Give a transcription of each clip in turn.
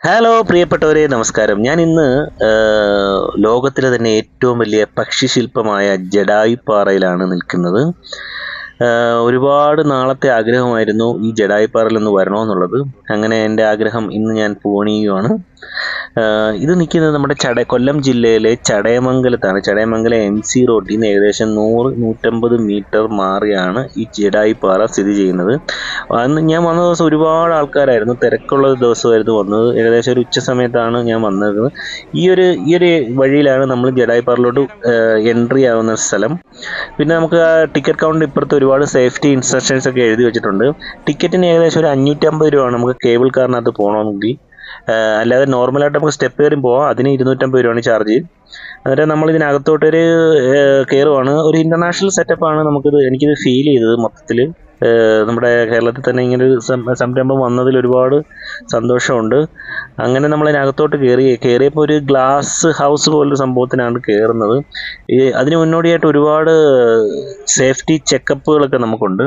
Hello പ്രിയപ്പെട്ടവരെ നമസ്കാരം. ഞാൻ ഇന്ന് ലോകത്തിലെ തന്നെ ഏറ്റവും വലിയ പക്ഷിശില്പമായ പാറയിലാണ് നിൽക്കുന്നത്. ഒരുപാട് നാളത്തെ ആഗ്രഹമായിരുന്നു ഈ ജഡായിപ്പാറയിൽ ഒന്ന് വരണമെന്നുള്ളത്. അങ്ങനെ എന്റെ ആഗ്രഹം ഇന്ന് ഞാൻ പൂണിയുമാണ് ഇത് നിൽക്കുന്നത് നമ്മുടെ ചട കൊല്ലം ജില്ലയിലെ ചടയമംഗലത്താണ്. ചടയമംഗലം എം സി റോഡിൽ നിന്ന് ഏകദേശം നൂറ് നൂറ്റമ്പത് മീറ്റർ മാറിയാണ് ഈ ജഡായി പാറ സ്ഥിതി ചെയ്യുന്നത്. അന്ന് ഞാൻ വന്ന ദിവസം ഒരുപാട് ആൾക്കാരായിരുന്നു. തിരക്കുള്ള ദിവസമായിരുന്നു വന്നത്. ഏകദേശം ഒരു ഉച്ച സമയത്താണ് ഞാൻ വന്നത്. ഈ ഒരു ഈ ഒരു വഴിയിലാണ് നമ്മൾ ജഡായി പാറയിലോട്ട് എൻട്രി ആവുന്ന സ്ഥലം. പിന്നെ നമുക്ക് ടിക്കറ്റ് കൗണ്ടർ ഇപ്പുറത്ത് ഒരുപാട് സേഫ്റ്റി ഇൻസ്ട്രക്ഷൻസ് ഒക്കെ എഴുതി വെച്ചിട്ടുണ്ട്. ടിക്കറ്റിന് ഏകദേശം ഒരു അഞ്ഞൂറ്റമ്പത് രൂപയാണ് നമുക്ക് കേബിൾ കാറിനകത്ത് പോകണമെങ്കിൽ. അല്ലാതെ നോർമലായിട്ട് നമുക്ക് സ്റ്റെപ്പ് കയറി പോവാം. അതിന് ഇരുന്നൂറ്റമ്പത് രൂപയാണ് ചാർജ് അന്നേരം നമ്മൾ ഇതിനകത്തോട്ടൊരു കയറുവാണ് ഒരു ഇന്റർനാഷണൽ സെറ്റപ്പാണ് നമുക്കിത് എനിക്കിത് ഫീൽ ചെയ്തത് മൊത്തത്തിൽ നമ്മുടെ കേരളത്തിൽ തന്നെ ഇങ്ങനെ ഒരു സംരംഭം വന്നതിൽ ഒരുപാട് സന്തോഷമുണ്ട്. അങ്ങനെ നമ്മൾ അതിനകത്തോട്ട് കയറി കയറിയപ്പോൾ ഒരു ഗ്ലാസ് ഹൗസ് പോലൊരു സംഭവത്തിനാണ് കയറുന്നത് അതിന് മുന്നോടിയായിട്ട് ഒരുപാട് സേഫ്റ്റി ചെക്കപ്പുകളൊക്കെ നമുക്കുണ്ട്.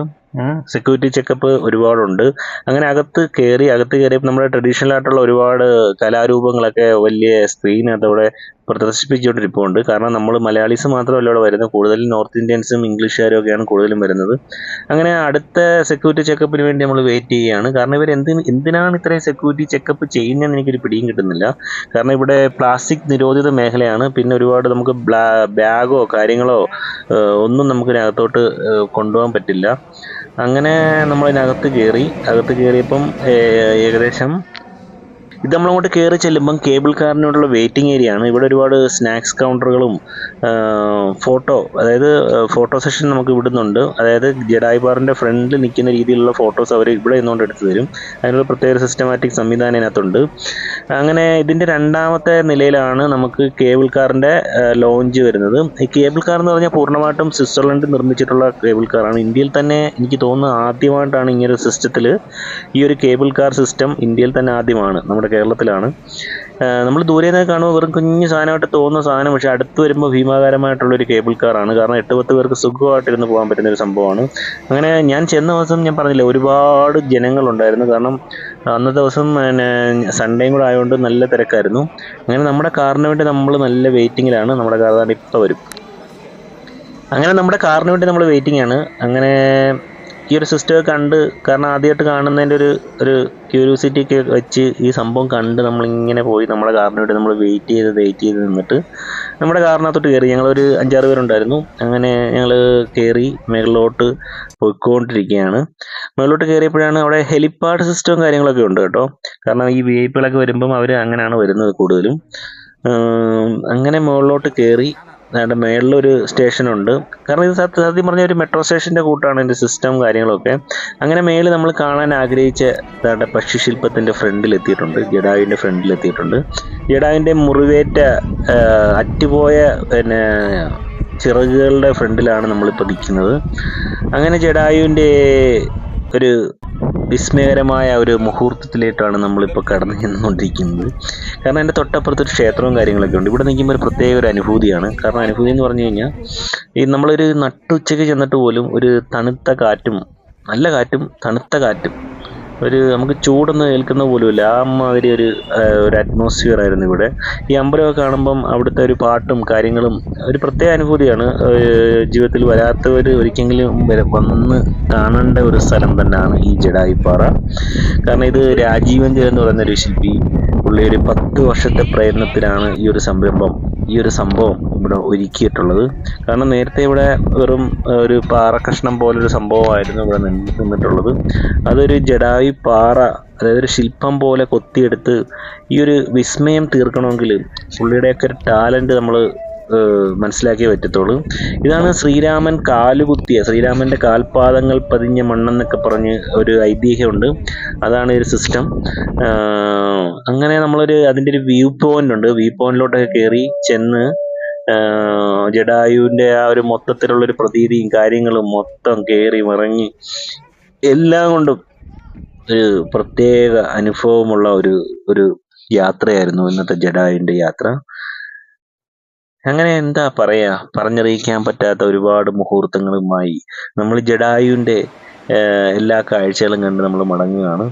സെക്യൂരിറ്റി ചെക്കപ്പ് ഒരുപാടുണ്ട്. അങ്ങനെ അകത്ത് കയറി അകത്ത് കയറിയപ്പോൾ നമ്മുടെ ട്രഡീഷണൽ ആയിട്ടുള്ള ഒരുപാട് കലാരൂപങ്ങളൊക്കെ വലിയ സ്ക്രീനകത്ത് അവിടെ പ്രദർശിപ്പിച്ചുകൊണ്ടിരിപ്പുണ്ട്. കാരണം നമ്മൾ മലയാളീസ് മാത്രമല്ല ഇവിടെ വരുന്നത്. കൂടുതലും നോർത്ത് ഇന്ത്യൻസും ഇംഗ്ലീഷുകാരും ഒക്കെയാണ് കൂടുതലും വരുന്നത്. അങ്ങനെ അടുത്ത സെക്യൂരിറ്റി ചെക്കപ്പിന് വേണ്ടി നമ്മൾ വെയിറ്റ് ചെയ്യുകയാണ്. കാരണം ഇവർ എന്തിന് എന്തിനാണ് ഇത്രയും സെക്യൂരിറ്റി ചെക്കപ്പ് ചെയ്യുന്നതെന്ന് എനിക്കൊരു പിടിയും കിട്ടുന്നില്ല. കാരണം ഇവിടെ പ്ലാസ്റ്റിക് നിരോധിത മേഖലയാണ്. പിന്നെ ഒരുപാട് നമുക്ക് ബാഗോ കാര്യങ്ങളോ ഒന്നും നമുക്ക് ഇതിനകത്തോട്ട് ഏഹ്, കൊണ്ടുപോകാൻ പറ്റില്ല. അങ്ങനെ നമ്മൾ ഇതിനകത്ത് കയറി അകത്ത് കയറിയപ്പം ഏകദേശം ഇത് നമ്മളങ്ങോട്ട് കയറി ചെല്ലുമ്പം കേബിൾ കാറിനോടുള്ള വെയിറ്റിംഗ് ഏരിയ ആണ്. ഇവിടെ ഒരുപാട് സ്നാക്സ് കൗണ്ടറുകളും ഫോട്ടോ അതായത് ഫോട്ടോ സെഷൻ നമുക്ക് ഇവിടുന്നുണ്ട്. അതായത് ജഡായി ബാറിന്റെ ഫ്രണ്ടിൽ നിൽക്കുന്ന രീതിയിലുള്ള ഫോട്ടോസ് അവർ ഇവിടെ നിന്നുകൊണ്ട് എടുത്തു തരും. അതിനുള്ള പ്രത്യേക സിസ്റ്റമാറ്റിക് സംവിധാനം ഇതിനകത്തുണ്ട്. അങ്ങനെ ഇതിന്റെ രണ്ടാമത്തെ നിലയിലാണ് നമുക്ക് കേബിൾ കാറിന്റെ ലോഞ്ച് വരുന്നത്. ഈ കേബിൾ കാർ എന്ന് പറഞ്ഞാൽ പൂർണമായിട്ടും സ്വിറ്റ്സർലൻഡിൽ നിർമ്മിച്ചിട്ടുള്ള കേബിൾ കാറാണ് ഇന്ത്യയിൽ തന്നെ എനിക്ക് തോന്നുന്നു ആദ്യമായിട്ടാണ് ഇങ്ങനൊരു സിസ്റ്റത്തിൽ ഈ ഒരു കേബിൾ കാർ സിസ്റ്റം ഇന്ത്യയിൽ തന്നെ ആദ്യമാണ്. നമ്മുടെ കേരളത്തിലാണ്. നമ്മൾ ദൂരെ നിന്ന് കാണുമ്പോൾ വെറും കുഞ്ഞു സാധനമായിട്ട് തോന്നുന്ന സാധനം പക്ഷെ അടുത്ത് വരുമ്പോൾ ഭീമാകാരമായിട്ടുള്ള ഒരു കേബിൾ കാറാണ് കാരണം എട്ട് പത്ത് പേർക്ക് സുഖമായിട്ടിരുന്ന് പോകാൻ പറ്റുന്ന ഒരു സംഭവമാണ്. അങ്ങനെ ഞാൻ ചെന്ന ദിവസം ഞാൻ പറഞ്ഞില്ല ഒരുപാട് ജനങ്ങളുണ്ടായിരുന്നു. കാരണം അന്നത്തെ ദിവസം സൺഡേയും കൂടെ ആയതുകൊണ്ട് നല്ല തിരക്കായിരുന്നു. അങ്ങനെ നമ്മുടെ കാറിന് വേണ്ടി നമ്മൾ നല്ല വെയിറ്റിങ്ങിലാണ് നമ്മുടെ കാർ ഇപ്പോൾ വരും. അങ്ങനെ നമ്മുടെ കാറിന് വേണ്ടി നമ്മൾ വെയിറ്റിംഗ് ആണ്. അങ്ങനെ ഈ ഒരു സിസ്റ്റമൊക്കെ കണ്ട് കാരണം ആദ്യമായിട്ട് കാണുന്നതിന്റെ ഒരു ഒരു ക്യൂരിയോസിറ്റി ഒക്കെ വെച്ച് ഈ സംഭവം കണ്ട് നമ്മളിങ്ങനെ പോയി നമ്മുടെ കാറിന് വേണ്ടി നമ്മൾ വെയിറ്റ് ചെയ്ത് വെയിറ്റ് ചെയ്ത് നിന്നിട്ട് നമ്മുടെ കാറിനകത്തോട്ട് കയറി ഞങ്ങളൊരു അഞ്ചാറ് പേരുണ്ടായിരുന്നു. അങ്ങനെ ഞങ്ങൾ കയറി മുകളിലോട്ട് പോയിക്കൊണ്ടിരിക്കുകയാണ്. മുകളിലോട്ട് കയറിയപ്പോഴാണ് അവിടെ ഹെലിപ്പാഡ് സിസ്റ്റവും കാര്യങ്ങളൊക്കെ ഉണ്ട് കേട്ടോ. കാരണം ഈ വി ഐ പികളൊക്കെ വരുമ്പം അവർ അങ്ങനെയാണ് വരുന്നത് കൂടുതലും. അങ്ങനെ മുകളിലോട്ട് കയറി അതിന്റെ മേളിലൊരു സ്റ്റേഷനുണ്ട്. കാരണം ഇത് സത്യ സത്യം പറഞ്ഞ ഒരു മെട്രോ സ്റ്റേഷന്റെ കൂട്ടാണ് ഇതിന്റെ സിസ്റ്റം കാര്യങ്ങളൊക്കെ. അങ്ങനെ മേളിൽ നമ്മൾ കാണാൻ ആഗ്രഹിച്ച ഇതാണ്ട് പക്ഷിശില്പത്തിന്റെ ഫ്രണ്ടിൽ എത്തിയിട്ടുണ്ട് ജഡാവിന്റെ ഫ്രണ്ടിൽ എത്തിയിട്ടുണ്ട് ജഡായുവിന്റെ മുറിവേറ്റ അറ്റുപോയ പിന്നെ ചിറകുകളുടെ ഫ്രണ്ടിലാണ് നമ്മളിപ്പോൾ നിൽക്കുന്നത് അങ്ങനെ ജഡായുവിന്റെ ഒരു വിസ്മയകരമായ ഒരു മുഹൂർത്തത്തിലേക്കാണ് നമ്മളിപ്പോൾ കടന്നു ചെന്നുകൊണ്ടിരിക്കുന്നത്. കാരണം എന്റെ തൊട്ടപ്പുറത്ത് ഒരു ക്ഷേത്രവും കാര്യങ്ങളൊക്കെ ഉണ്ട്. ഇവിടെ നിൽക്കുമ്പോൾ ഒരു പ്രത്യേക ഒരു അനുഭൂതിയാണ്. കാരണം അനുഭൂതി എന്ന് പറഞ്ഞു കഴിഞ്ഞാൽ ഈ നമ്മളൊരു നട്ടുച്ചയ്ക്ക് ചെന്നിട്ട് പോലും ഒരു തണുത്ത കാറ്റും നല്ല കാറ്റും തണുത്ത കാറ്റും ഒരു നമുക്ക് ചൂടൊന്നും ഏൽക്കുന്ന പോലുമില്ല. ആ മാതിരി ഒരു ഒരു അറ്റ്മോസ്ഫിയർ ആയിരുന്നു ഇവിടെ. ഈ അമ്പലമൊക്കെ കാണുമ്പം അവിടുത്തെ ഒരു പാട്ടും കാര്യങ്ങളും ഒരു പ്രത്യേക അനുഭൂതിയാണ്. ജീവിതത്തിൽ വരാത്തവർ ഒരിക്കലെങ്കിലും വന്ന് കാണേണ്ട ഒരു സ്ഥലം തന്നെയാണ് ഈ ജഡായിപ്പാറ. കാരണം ഇത് രാജീവൻ എന്ന് പറയുന്ന ഒരു ശില്പി പുള്ളി ഒരു പത്ത് വർഷത്തെ പ്രയത്നത്തിലാണ് ഈ ഒരു സംരംഭം ഈ ഒരു സംഭവം ഇവിടെ ഒരുക്കിയിട്ടുള്ളത്. കാരണം നേരത്തെ ഇവിടെ വെറും ഒരു പാറക്കഷ്ണം പോലൊരു സംഭവമായിരുന്നു ഇവിടെ നിന്ന് നിന്നിട്ടുള്ളത്. അതൊരു ജഡായു പാറ അതായത് ഒരു ശില്പം പോലെ കൊത്തിയെടുത്ത് ഈ ഒരു വിസ്മയം തീർക്കണമെങ്കിൽ പുള്ളിയുടെയൊക്കെ ഒരു ടാലന്റ് നമ്മൾ മനസ്സിലാക്കിയേ പറ്റത്തുള്ളൂ. ഇതാണ് ശ്രീരാമൻ കാലുകുത്തിയ ശ്രീരാമന്റെ കാൽപാദങ്ങൾ പതിഞ്ഞ മണ്ണെന്നൊക്കെ പറഞ്ഞ് ഒരു ഐതിഹ്യമുണ്ട്. അതാണ് ഒരു സിസ്റ്റം അങ്ങനെ നമ്മളൊരു അതിന്റെ ഒരു വ്യൂ പോയിന്റ് ഉണ്ട്. വ്യൂ പോയിന്റിലോട്ടൊക്കെ കയറി ചെന്ന് ജഡായുവിന്റെ ആ ഒരു മൊത്തത്തിലുള്ള ഒരു പ്രതീതിയും കാര്യങ്ങളും മൊത്തം കയറി മറങ്ങി എല്ലാം കൊണ്ടും ഒരു പ്രത്യേക അനുഭവമുള്ള ഒരു ഒരു യാത്രയായിരുന്നു ഇന്നത്തെ ജഡായുവിന്റെ യാത്ര. അങ്ങനെ എന്താ പറയാ? പറഞ്ഞറിയിക്കാൻ പറ്റാത്ത ഒരുപാട് മുഹൂർത്തങ്ങളുമായി നമ്മൾ ജഡായുവിന്റെ എല്ലാ കാഴ്ചകളും കണ്ട് നമ്മൾ മടങ്ങുകയാണ്.